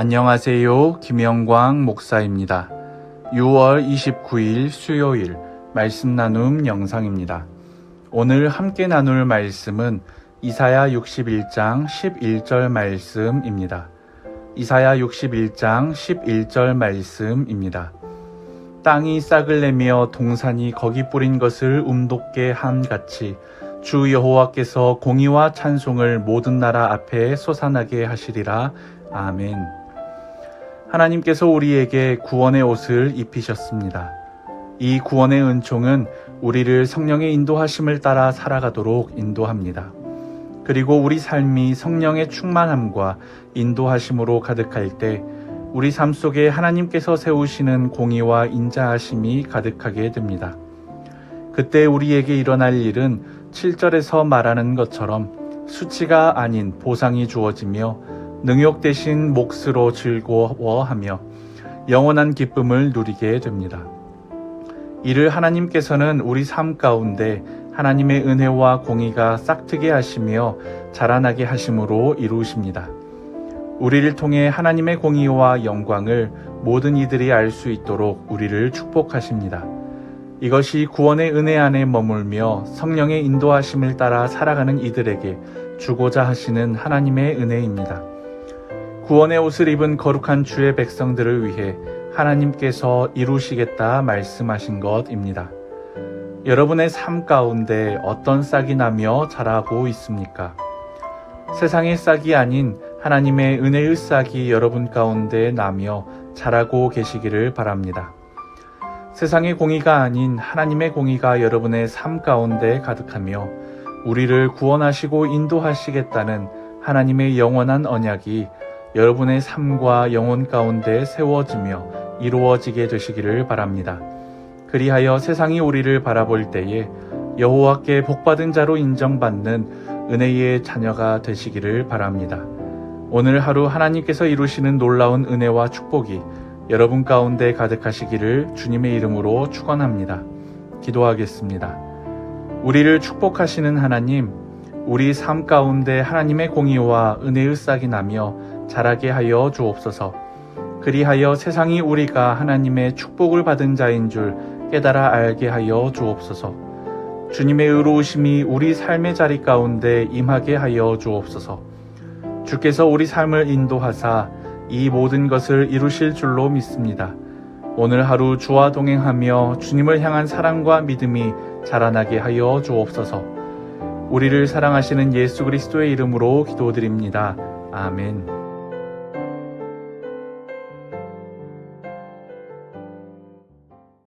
안녕하세요. 김영광 목사입니다. 6월 29일 수요일 말씀 나눔 영상입니다. 오늘 함께 나눌 말씀은 이사야 61장 11절 말씀입니다. 이사야 61장 11절 말씀입니다. 땅이 싹을 내며 동산이 거기 뿌린 것을 움돋게 한 같이 주 여호와께서 공의와 찬송을 모든 나라 앞에 솟아나게 하시리라. 아멘. 하나님께서 우리에게 구원의 옷을 입히셨습니다. 이 구원의 은총은 우리를 성령의 인도하심을 따라 살아가도록 인도합니다. 그리고 우리 삶이 성령의 충만함과 인도하심으로 가득할 때 우리 삶 속에 하나님께서 세우시는 공의와 인자하심이 가득하게 됩니다. 그때 우리에게 일어날 일은 7절에서 말하는 것처럼 수치가 아닌 보상이 주어지며 능욕 대신 몫으로 즐거워하며 영원한 기쁨을 누리게 됩니다. 이를 하나님께서는 우리 삶 가운데 하나님의 은혜와 공의가 싹트게 하시며 자라나게 하심으로 이루십니다. 우리를 통해 하나님의 공의와 영광을 모든 이들이 알 수 있도록 우리를 축복하십니다. 이것이 구원의 은혜 안에 머물며 성령의 인도하심을 따라 살아가는 이들에게 주고자 하시는 하나님의 은혜입니다. 구원의 옷을 입은 거룩한 주의 백성들을 위해 하나님께서 이루시겠다 말씀하신 것입니다. 여러분의 삶 가운데 어떤 싹이 나며 자라고 있습니까? 세상의 싹이 아닌 하나님의 은혜의 싹이 여러분 가운데 나며 자라고 계시기를 바랍니다. 세상의 공의가 아닌 하나님의 공의가 여러분의 삶 가운데 가득하며 우리를 구원하시고 인도하시겠다는 하나님의 영원한 언약이 여러분의 삶과 영혼 가운데 세워지며 이루어지게 되시기를 바랍니다. 그리하여 세상이 우리를 바라볼 때에 여호와께 복받은 자로 인정받는 은혜의 자녀가 되시기를 바랍니다. 오늘 하루 하나님께서 이루시는 놀라운 은혜와 축복이 여러분 가운데 가득하시기를 주님의 이름으로 축원합니다. 기도하겠습니다. 우리를 축복하시는 하나님, 우리 삶 가운데 하나님의 공의와 은혜의 싹이 나며 자라게 하여 주옵소서. 그리하여 세상이 우리가 하나님의 축복을 받은 자인 줄 깨달아 알게 하여 주옵소서. 주님의 의로우심이 우리 삶의 자리 가운데 임하게 하여 주옵소서. 주께서 우리 삶을 인도하사 이 모든 것을 이루실 줄로 믿습니다. 오늘 하루 주와 동행하며 주님을 향한 사랑과 믿음이 자라나게 하여 주옵소서. 우리를 사랑하시는 예수 그리스도의 이름으로 기도드립니다. 아멘.